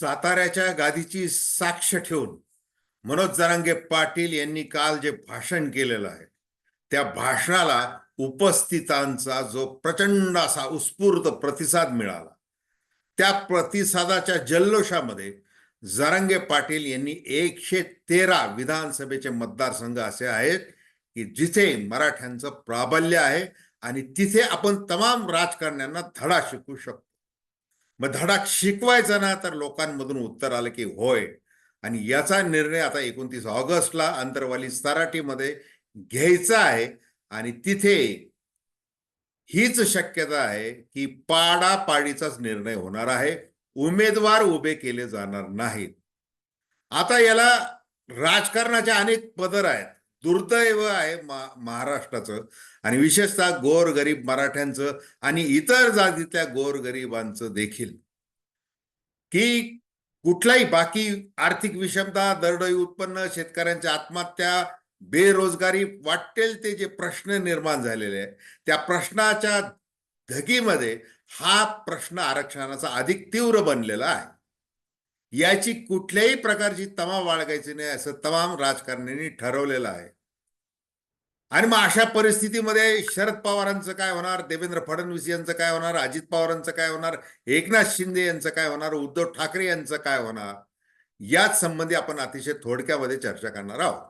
साताऱ्याच्या गादीची साक्ष ठेवून मनोज जरांगे पाटील यांनी काल जे भाषण केलेलं आहे त्या भाषणाला उपस्थितांचा जो प्रचंड असा उत्स्फूर्त प्रतिसाद मिळाला त्या प्रतिसादाच्या जल्लोषामध्ये जरांगे पाटील यांनी एकशे तेरा विधानसभेचे मतदारसंघ असे आहेत की जिथे मराठ्यांचं प्राबल्य आहे आणि तिथे आपण तमाम राजकारण्यांना धडा शिकू शकतो. मग धडा शिकवायचा ना तर लोकांमधून उत्तर आलं की होय. आणि याचा निर्णय आता एकोणतीस ऑगस्टला अंतरवाली सराटीमध्ये घ्यायचा आहे. आणि तिथे हीच शक्यता आहे की पाडापाडीचाच निर्णय होणार आहे. उमेदवार उभे केले जाणार नाहीत. आता याला राजकारणाचे अनेक पदर आहेत. दुर्दैव आहे मा- महाराष्ट्राचं. आणि विशेषतः गोरगरीब मराठ्यांचं आणि इतर जातीतल्या गोरगरिबांचं देखील. की कुठलाही बाकी आर्थिक विषमता दरडोई उत्पन्न शेतकऱ्यांच्या आत्महत्या बेरोजगारी वाटेल ते जे प्रश्न निर्माण झालेले आहे त्या प्रश्नाच्या धगीमध्ये हा प्रश्न आरक्षणाचा अधिक तीव्र बनलेला आहे. याची कुठल्याही प्रकारची तमा बाळगायची नाही असं तमाम राजकारण्यांनी ठरवलेलं आहे. आणि मग अशा परिस्थितीमध्ये शरद पवारांचं काय होणार? देवेंद्र फडणवीस यांचं काय होणार? अजित पवारांचं काय होणार? एकनाथ शिंदे यांचं काय होणार? उद्धव ठाकरे यांचं काय होणार? याच संबंधी आपण अतिशय थोडक्यामध्ये चर्चा करणार आहोत.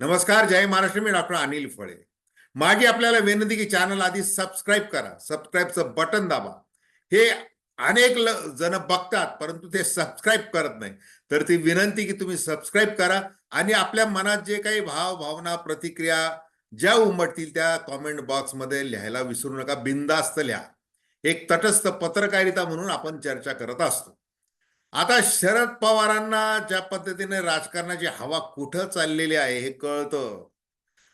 नमस्कार जय महाराष्ट्र. मी डॉक्टर अनिल फळे. मागे आपल्याला विनंती की चॅनल आधी सबस्क्राईब करा. सबस्क्राईबचं बटन दाबा. हे अनेक ल- जण बघतात परंतु ते सबस्क्राईब करत नाही. तर ती विनंती की तुम्ही सबस्क्राईब करा. आणि आपल्या मनात जे काही भाव भावना प्रतिक्रिया ज्या उमटतील त्या कॉमेंट बॉक्समध्ये लिहायला विसरू नका. बिंदास्त लिहा. एक तटस्थ पत्रकारिता म्हणून आपण चर्चा करत असतो. आता शरद पवारांना ज्या पद्धतीने राजकारणाची हवा कुठं चाललेली आहे हे कळतं.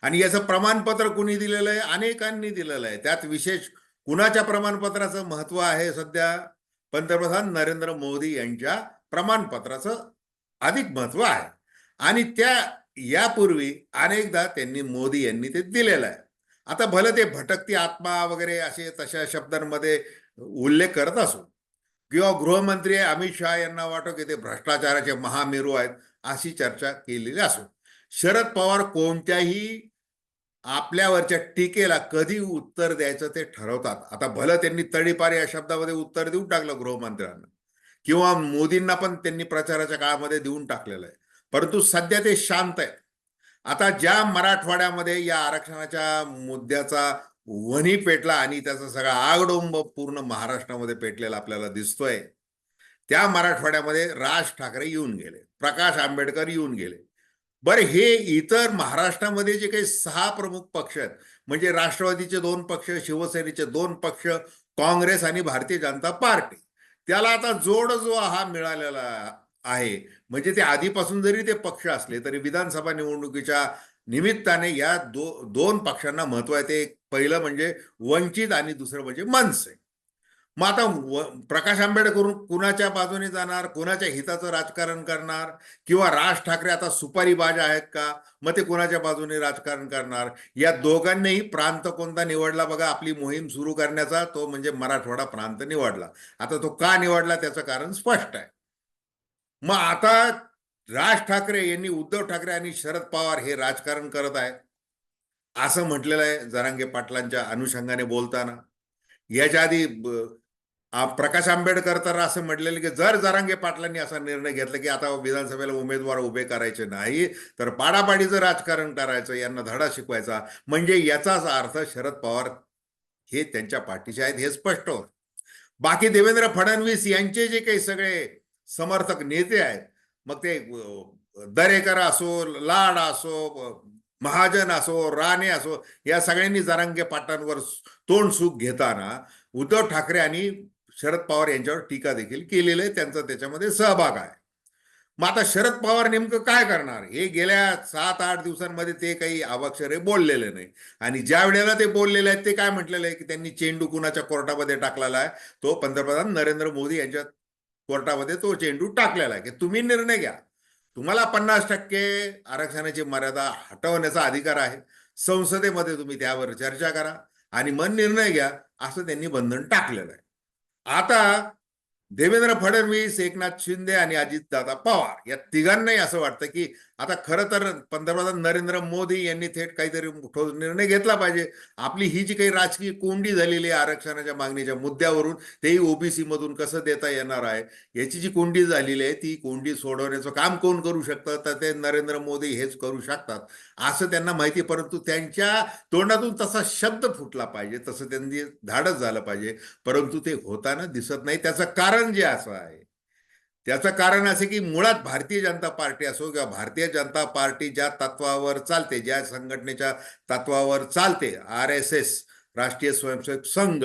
आणि याचं प्रमाणपत्र कुणी दिलेलं आहे? अनेकांनी दिलेलं आहे. त्यात विशेष कुणाच्या प्रमाणपत्राचं महत्त्व आहे सध्या? पंतप्रधान नरेंद्र मोदी यांच्या प्रमाणपत्राचं अधिक महत्त्व आहे. आणि त्या यापूर्वी अनेकदा त्यांनी मोदी यांनी ते दिलेलं आहे. आता भलं ते भटकती आत्मा वगैरे असे तशा शब्दांमध्ये उल्लेख करत असो किंवा गृहमंत्री अमित शहा यांना वाटो की ते भ्रष्टाचाराचे महामेरू आहेत अशी चर्चा केलेली असो. शरद पवार कोणत्याही आपल्यावरच्या टीकेला कधी उत्तर द्यायचं ते ठरवतात. आता भलं त्यांनी तडीपार या शब्दामध्ये उत्तर देऊन टाकलं गृहमंत्र्यांना किंवा मोदींना पण त्यांनी प्रचाराच्या काळामध्ये देऊन टाकलेलं आहे. परंतु सध्या ते शांत आहेत. आता ज्या मराठवाड्यामध्ये या आरक्षणाच्या मुद्द्याचा वणी पेटला आणि त्याचा सगळा आगडोंब पूर्ण महाराष्ट्रामध्ये पेटलेला आपल्याला दिसतोय त्या मराठवाड्यामध्ये राज ठाकरे येऊन गेले प्रकाश आंबेडकर येऊन गेले. बरं हे इतर महाराष्ट्रामध्ये जे काही सहा प्रमुख पक्ष आहेत म्हणजे राष्ट्रवादीचे दोन पक्ष शिवसेनेचे दोन पक्ष काँग्रेस आणि भारतीय जनता पार्टी त्याला आता जोड जो हा मिळालेला आहे. म्हणजे ते आधीपासून जरी ते पक्ष असले तरी विधानसभा निवडणुकीच्या निमित्ताने या दो दोन पक्षांना महत्त्व आहे ते पहिलं म्हणजे वंचित आणि दुसरं म्हणजे मनसे. मग आता प्रकाश आंबेडकर कुणाच्या बाजूने जाणार कुणाच्या हिताचं राजकारण करणार किंवा राज ठाकरे आता सुपारी बाज आहेत का? मग ते कुणाच्या बाजूने राजकारण करणार? या दोघांनीही प्रांत कोणता निवडला बघा आपली मोहीम सुरू करण्याचा तो म्हणजे मराठवाडा प्रांत निवडला. आता तो का निवडला त्याचं कारण स्पष्ट आहे. मग आता राज ठाकरे यांनी उद्धव ठाकरे आणि शरद पवार हे राजकारण करत आहेत. असं म्हटलेलं आहे जरांगे पाटलांच्या अनुषंगाने बोलताना. याच्या आधी प्रकाश आंबेडकर तर असं म्हटलेलं की जर जरांगे पाटलांनी असा निर्णय घेतला की आता विधानसभेला उमेदवार उभे करायचे नाही तर पाडापाडीचं राजकारण करायचं यांना धडा शिकवायचा. म्हणजे याचाच अर्थ शरद पवार हे त्यांच्या पाठीचे आहेत हे स्पष्ट होत. बाकी देवेंद्र फडणवीस यांचे जे काही सगळे समर्थक नेते आहेत. मग ते दरेकर असो लाड असो महाजन असो राणे असो या सगळ्यांनी जरांगे पाटांवर तोंड सुख घेताना उद्धव ठाकरे आणि शरद पवार यांच्यावर टीका देखील केलेली आहे. त्यांचा त्याच्यामध्ये सहभाग आहे. मग आता शरद पवार नेमकं काय करणार? हे गेल्या सात आठ दिवसांमध्ये ते काही अवाक्षरे बोललेले नाही. आणि ज्या वेळेला ते बोललेले आहेत ते काय म्हटलेलं आहे की त्यांनी चेंडू कुणाच्या कोर्टामध्ये टाकलेला आहे? तो पंतप्रधान नरेंद्र मोदी यांच्या कोर्टामध्ये तो चेंडू टाकलेला आहे की तुम्ही निर्णय घ्या. तुम्हाला पन्नास टक्के आरक्षणाची मर्यादा हटवण्याचा अधिकार आहे. संसदेमध्ये तुम्ही त्यावर चर्चा करा आणि मन निर्णय घ्या असं त्यांनी बंधन टाकलेलं आहे. आता देवेंद्र फडणवीस एकनाथ शिंदे आणि अजितदादा पवार या तिघांनाही असं वाटतं की आता खरं तर पंतप्रधान नरेंद्र मोदी यांनी थेट काहीतरी ठोस निर्णय घेतला पाहिजे. आपली ही जी काही राजकीय कोंडी झालेली आहे आरक्षणाच्या मागणीच्या मुद्द्यावरून तेही ओबीसी मधून कसं देता येणार आहे? याची जी कोंडी झालेली आहे ती कोंडी सोडवण्याचं काम कोण करू शकतं? तर ते नरेंद्र मोदी हेच करू शकतात. असं त्यांना माहिती परंतु त्यांच्या तोंडातून तसा शब्द फुटला पाहिजे तसं त्यांनी धाडस झालं पाहिजे. परंतु ते होताना दिसत नाही. त्याचं कारण जे असं आहे त्याचं कारण असे की मुळात भारतीय जनता पार्टी असो किंवा भारतीय जनता पार्टी ज्या तत्वावर चालते ज्या संघटनेच्या तत्वावर चालते आर एस एस राष्ट्रीय स्वयंसेवक संघ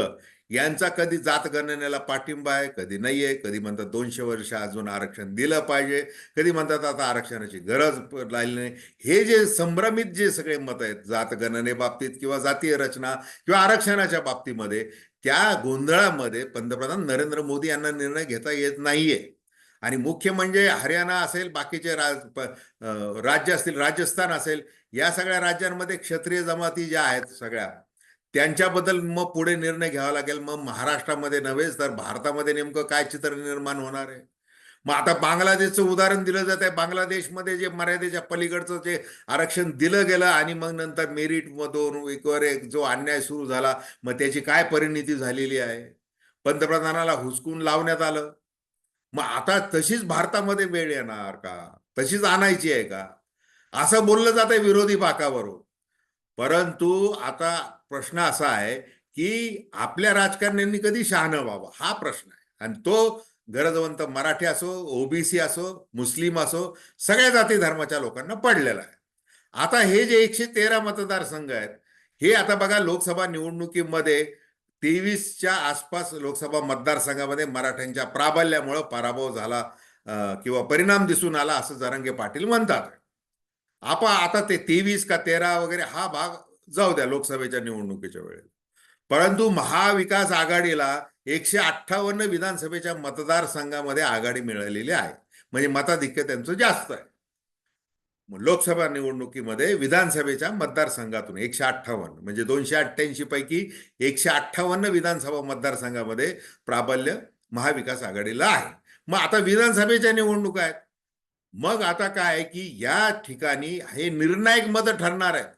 यांचा कधी जात गणनेला पाठिंबा आहे कधी नाही आहे कधी म्हणतात दोनशे वर्ष अजून आरक्षण दिलं पाहिजे कधी म्हणतात आता आरक्षणाची गरज राहिली नाही. हे जे संभ्रमित जे सगळे मत आहेत जात गणनेबाबतीत किंवा जातीय रचना किंवा आरक्षणाच्या बाबतीमध्ये त्या गोंधळामध्ये पंतप्रधान नरेंद्र मोदी यांना निर्णय घेता येत नाहीये. आणि मुख्य म्हणजे हरियाणा असेल बाकीचे राज राज्य असतील राजस्थान असेल या सगळ्या राज्यांमध्ये क्षत्रिय जमाती ज्या आहेत सगळ्या त्यांच्याबद्दल मग पुढे निर्णय घ्यावा लागेल. मग महाराष्ट्रामध्ये नव्हेच तर भारतामध्ये नेमकं काय चित्र निर्माण होणार आहे? मग आता बांगलादेशचं उदाहरण दिलं जात आहे. बांगलादेशमध्ये जे मर्यादेच्या पलीकडचं जे आरक्षण दिलं गेलं आणि मग नंतर मेरिटमधून एकवर एक जो अन्याय सुरू झाला मग त्याची काय परिणिती झालेली आहे? पंतप्रधानाला हुसकून लावण्यात आलं. मग आता तशीच भारतामध्ये वेळ येणार का? तशीच आणायची आहे का? असं बोललं जात आहे विरोधी पाकावरून. परंतु आता प्रश्न असा आहे की आपल्या राजकारण्यांनी कधी शहाणं व्हावं? हा प्रश्न आहे. आणि तो गरजवंत मराठी असो ओबीसी असो मुस्लिम असो सगळ्या जाती धर्माच्या लोकांना पडलेला आहे. आता हे जे एकशे तेरा मतदारसंघ आहेत हे आता बघा लोकसभा निवडणुकीमध्ये तेवीसच्या आसपास लोकसभा मतदारसंघामध्ये मराठ्यांच्या प्राबल्यामुळं पराभव झाला किंवा परिणाम दिसून आला असं जरांगे पाटील म्हणतात. आपण आता ते तेवीस का तेरा वगैरे हा भाग जाऊ द्या लोकसभेच्या निवडणुकीच्या वेळेला परंतु महाविकास आघाडीला एकशे अठ्ठावन्न विधानसभेच्या मतदारसंघामध्ये आघाडी मिळालेली आहे. म्हणजे मताधिक्य त्यांचं जास्त आहे. लोकसभा निवडणुकीमध्ये विधानसभेच्या मतदारसंघातून एकशे अठ्ठावन्न म्हणजे दोनशे अठ्ठ्याऐंशी पैकी एकशे अठ्ठावन्न विधानसभा मतदारसंघामध्ये प्राबल्य महाविकास आघाडीला आहे. मग आता विधानसभेच्या निवडणुका आहेत. मग आता काय आहे की या ठिकाणी हे निर्णायक मत ठरणार आहेत.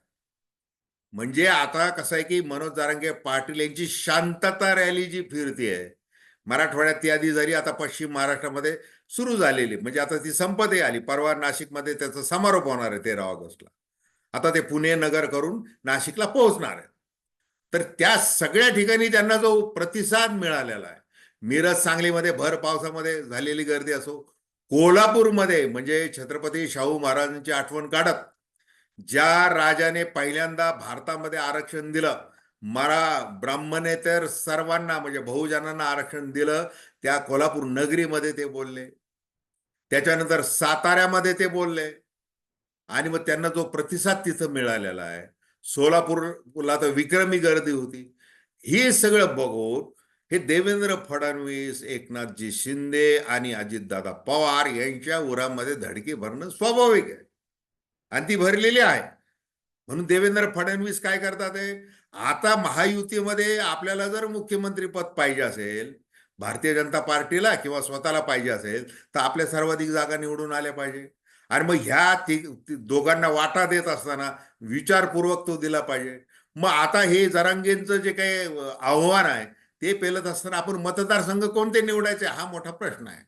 म्हणजे आता कसं आहे की मनोज जारंगे पाटील यांची शांतता रॅली जी फिरते आहे मराठवाड्यात ती आधी जरी आता पश्चिम महाराष्ट्रामध्ये सुरू झालेली म्हणजे आता ती संपतही आली. परवा नाशिकमध्ये त्याचा समारोप होणार आहे तेरा ऑगस्टला. आता ते पुणे नगर करून नाशिकला पोहोचणार आहे तर त्या सगळ्या ठिकाणी त्यांना जो प्रतिसाद मिळालेला आहे मिरज सांगलीमध्ये भर पावसामध्ये झालेली गर्दी असो कोल्हापूरमध्ये म्हणजे छत्रपती शाहू महाराजांची आठवण काढत ज्या राजाने पहिल्यांदा भारतामध्ये आरक्षण दिलं मरा ब्राह्मणेतर सर्वांना म्हणजे बहुजनांना आरक्षण दिलं. त्या कोल्हापूर नगरीमध्ये ते बोलले. त्याच्यानंतर साताऱ्यामध्ये ते बोलले. आणि मग त्यांना जो प्रतिसाद तिथं मिळालेला आहे. सोलापूरला तर विक्रमी गर्दी होती. हे सगळं बघून हे देवेंद्र फडणवीस एकनाथजी शिंदे आणि अजितदादा पवार यांच्या उरामध्ये धडकी भरणं स्वाभाविक आहे. आणि ती भरलेली आहे. म्हणून देवेंद्र फडणवीस काय करतात आता महायुतीमध्ये आपल्याला जर मुख्यमंत्री पद पाहिजे असेल भारतीय जनता पार्टीला किंवा स्वतःला पाहिजे असेल तर आपल्या सर्वाधिक जागा निवडून आल्या पाहिजे. आणि मग ह्या ती दोघांना वाटा देत असताना विचारपूर्वक तो दिला पाहिजे. मग आता हे जरांगेंचं जे काही आव्हान आहे ते पेलत असताना आपण मतदारसंघ कोणते निवडायचे? हा मोठा प्रश्न आहे.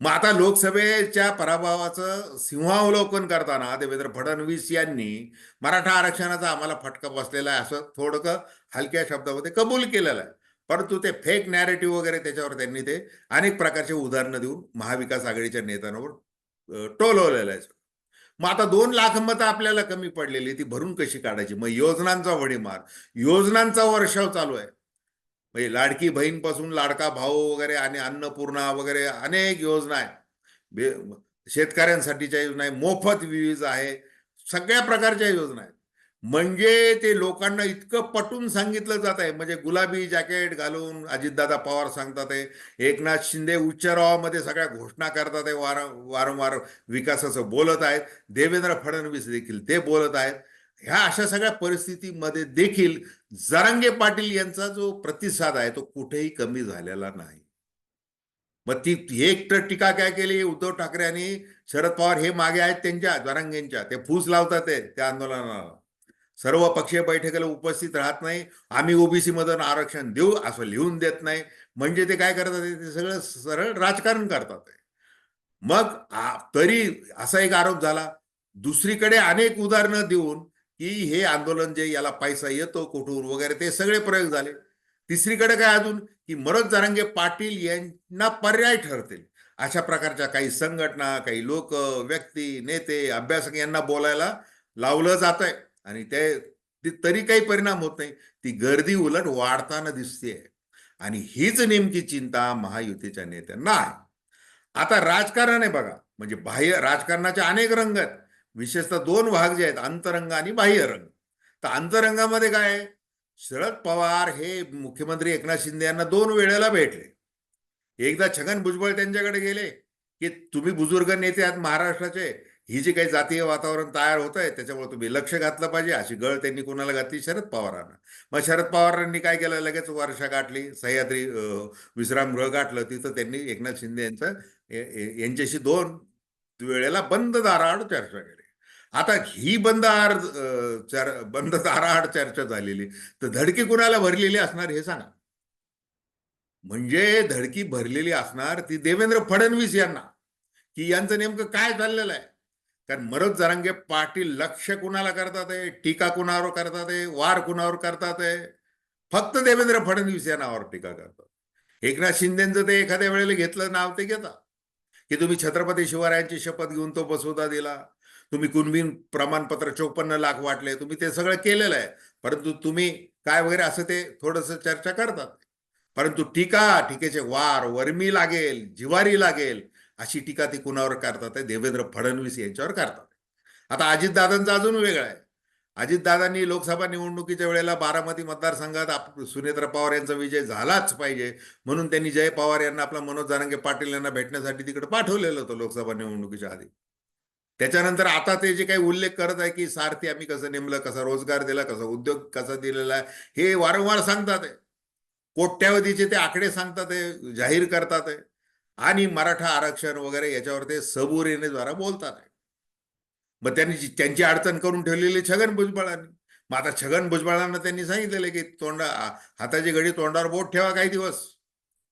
मग आता लोकसभेच्या पराभवाचं सिंहावलोकन करताना देवेंद्र फडणवीस यांनी मराठा आरक्षणाचा आम्हाला फटका बसलेला आहे. असं थोडं हलक्या शब्दामध्ये कबूल केलेलं आहे. परंतु ते फेक नॅरेटिव्ह वगैरे त्याच्यावर त्यांनी ते अनेक प्रकारचे उदाहरणं देऊन महाविकास आघाडीच्या नेत्यांवर टोलवलेलं आहे. मग आता दोन लाख मतं आपल्याला कमी पडलेली ती भरून कशी काढायची? मग योजनांचा वडीमार योजनांचा वर्षाव चालू आहे. म्हणजे लाडकी बहीणपासून लाडका भाऊ वगैरे आणि अन्नपूर्णा वगैरे अनेक योजना आहेत. शेतकऱ्यांसाठीच्या योजना आहे मोफत वीज आहे सगळ्या प्रकारच्या योजना आहेत. म्हणजे ते लोकांना इतकं पटून सांगितलं जात आहे. म्हणजे गुलाबी जॅकेट घालून अजितदादा पवार सांगतात आहे एकनाथ शिंदे उच्चारावामध्ये सगळ्या घोषणा करतात आहे वार वारंवार विकासाचं बोलत आहेत. देवेंद्र फडणवीस देखील ते बोलत आहेत. ह्या अशा सगळ्या परिस्थितीमध्ये देखील जरांगे पाटील यांचा जो प्रतिसाद आहे तो कुठेही कमी झालेला नाही. मग ती एक तर टीका काय केली? उद्धव ठाकरे आणि शरद पवार हे मागे आहेत त्यांच्या जरांगेंच्या. ते फूस लावतात त्या आंदोलनाला. सर्व पक्षीय बैठकीला उपस्थित राहत नाही. आम्ही ओबीसी मधून आरक्षण देऊ असं लिहून देत नाही. म्हणजे ते काय करतात? ते सगळं सरळ राजकारण करतात मग तरी असा एक आरोप झाला. दुसरीकडे अनेक उदाहरणं देऊन की हे आंदोलन जे याला पैसा येतो कुठून वगैरे ते सगळे प्रयोग झाले. तिसरीकडे काय अजून? की मनोज जरांगे पाटील यांना पर्याय ठरतील. अशा प्रकारच्या काही संघटना काही लोक व्यक्ती नेते अभ्यासक यांना बोलायला लावलं जात आहे आणि ते ते- तरी काही परिणाम होत नाही. ती गर्दी उलट वाढताना दिसते आणि हीच नेमकी चिंता महायुतीच्या नेत्यांना आहे. आता राजकारण आहे बघा. म्हणजे बाह्य राजकारणाचे अनेक रंग आहेत. विशेषतः दोन भाग जे आहेत अंतरंग आणि बाह्यरंग. तर अंतरंगामध्ये काय शरद पवार हे मुख्यमंत्री एकनाथ शिंदे यांना दोन वेळेला भेटले. एकदा छगन भुजबळ त्यांच्याकडे गेले की तुम्ही बुजुर्ग नेते आहात महाराष्ट्राचे ही जी काही जातीय वातावरण तयार होत आहे त्याच्यामुळे तुम्ही लक्ष घातलं पाहिजे अशी गळ त्यांनी कोणाला घातली? शरद पवारांना. मग शरद पवारांनी काय केलं? लगेच वर्षा गाठली सह्याद्री अं, विश्रामगृह गाठलं. तिथं त्यांनी एकनाथ शिंदे यांचं यांच्याशी दोन वेळेला बंद दाराआड चर्चा केली. आता ही बंद आर चर बंद दाराआड चर्चा झालेली. तर धडकी कुणाला भरलेली असणार हे सांगा. म्हणजे धडकी भरलेली असणार ती देवेंद्र फडणवीस यांना. की यांचं नेमकं काय चाललेलं आहे? कारण मनोज जरांगे पाटील लक्ष कुणाला करतात आहे? टीका कुणावर करतात आहे? वार कुणावर करतात आहे? फक्त देवेंद्र फडणवीस या नावावर टीका करतात. एकनाथ शिंदेचं ते एखाद्या वेळेला घेतलं नाव ते घेता की तुम्ही छत्रपती शिवरायांची शपथ घेऊन तो बसवता दिला. तुम्ही कुणबीन प्रमाणपत्र चौपन्न लाख वाटले तुम्ही ते सगळं केलेलं आहे. परंतु तुम्ही काय वगैरे असं ते थोडंसं चर्चा करतात. परंतु टीका टीकेचे वार वर्मी लागेल जिवारी लागेल अशी टीका ती कुणावर करतात देवेंद्र फडणवीस यांच्यावर करतात. आता अजितदादांचा अजून वेगळा आहे. अजितदादांनी लोकसभा निवडणुकीच्या वेळेला बारामती मतदारसंघात आप सुनेत्र पवार यांचा विजय झालाच पाहिजे. म्हणून त्यांनी जय पवार यांना आपला मनोज जारंगे पाटील यांना भेटण्यासाठी तिकडे पाठवलेलं होतं लोकसभा निवडणुकीच्या आधी. त्याच्यानंतर आता ते जे काही उल्लेख करत आहे की सारथी आम्ही कसं नेमलं कसा रोजगार दिला कसा उद्योग कसा दिलेला आहे हे वारंवार सांगतात आहे. कोट्यावधीचे ते आकडे सांगतात आहे जाहीर करतात आहे. आणि मराठा आरक्षण वगैरे याच्यावर ते सबुरीने द्वारा बोलतात आहे. मग त्यांनी त्यांची अडचण करून ठेवलेली छगन भुजबळांनी. मग आता छगन भुजबळांना त्यांनी सांगितलेलं की तोंडा हाताची घडी तोंडावर बोट ठेवा काही दिवस.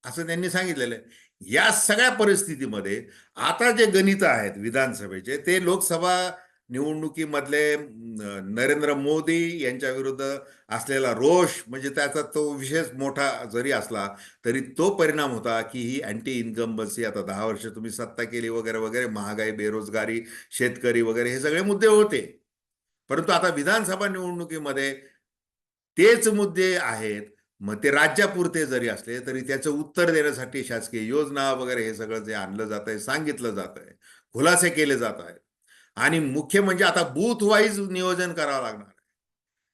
असं त्यांनी सांगितलेलं आहे. या सगळ्या परिस्थितीमध्ये आता जे गणित आहेत विधानसभेचे ते लोकसभा निवडणुकीमधले नरेंद्र मोदी यांच्या विरुद्ध असलेला रोष म्हणजे त्याचा तो विशेष मोठा जरी असला तरी तो परिणाम होता की ही अँटी इन्कम्बन्सी आता दहा वर्ष तुम्ही सत्ता केली वगैरे वगैरे महागाई बेरोजगारी शेतकरी वगैरे हे सगळे मुद्दे होते. परंतु आता विधानसभा निवडणुकीमध्ये तेच मुद्दे आहेत मग ते राज्यापुरते जरी असले तरी त्याचं उत्तर देण्यासाठी शासकीय योजना वगैरे हे सगळं जे आणलं जात आहे सांगितलं जात आहे खुलासे केले जात आहेत. आणि मुख्य म्हणजे आता बूथ वाईज नियोजन करावं लागणार आहे.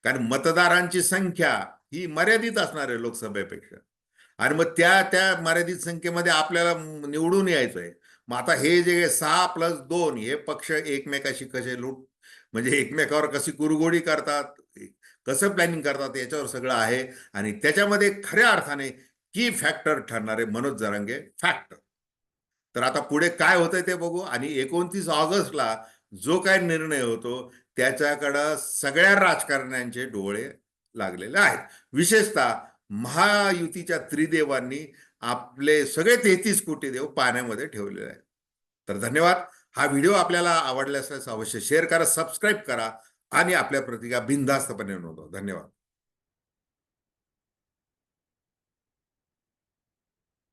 कारण मतदारांची संख्या ही मर्यादित असणार आहे लोकसभेपेक्षा. आणि मग त्या त्या मर्यादित संख्येमध्ये आपल्याला निवडून यायचं आहे मग आता हे जे सहा प्लस दोन हे पक्ष एकमेकाशी कसे लूट म्हणजे एकमेकावर कशी कुरगोडी करतात कसं प्लॅनिंग करतात याच्यावर सगळं आहे. आणि त्याच्यामध्ये खऱ्या अर्थाने की फॅक्टर ठरणारे मनोज जरांगे फॅक्टर तर आता पुढे काय होतंय ते बघू. आणि एकोणतीस ऑगस्टला जो काय निर्णय होतो त्याच्याकडं सगळ्या राजकारण्यांचे डोळे लागलेले आहेत. विशेषतः महायुतीच्या त्रिदेवांनी आपले सगळे तेहतीस कोटी देव पाण्यामध्ये ठेवलेले आहेत. तर धन्यवाद. हा व्हिडिओ आपल्याला आवडला असल्यास अवश्य शेअर करा सबस्क्राईब करा. आणि आपल्या प्रतिका बिनधास्तपणे नोंदवा. धन्यवाद.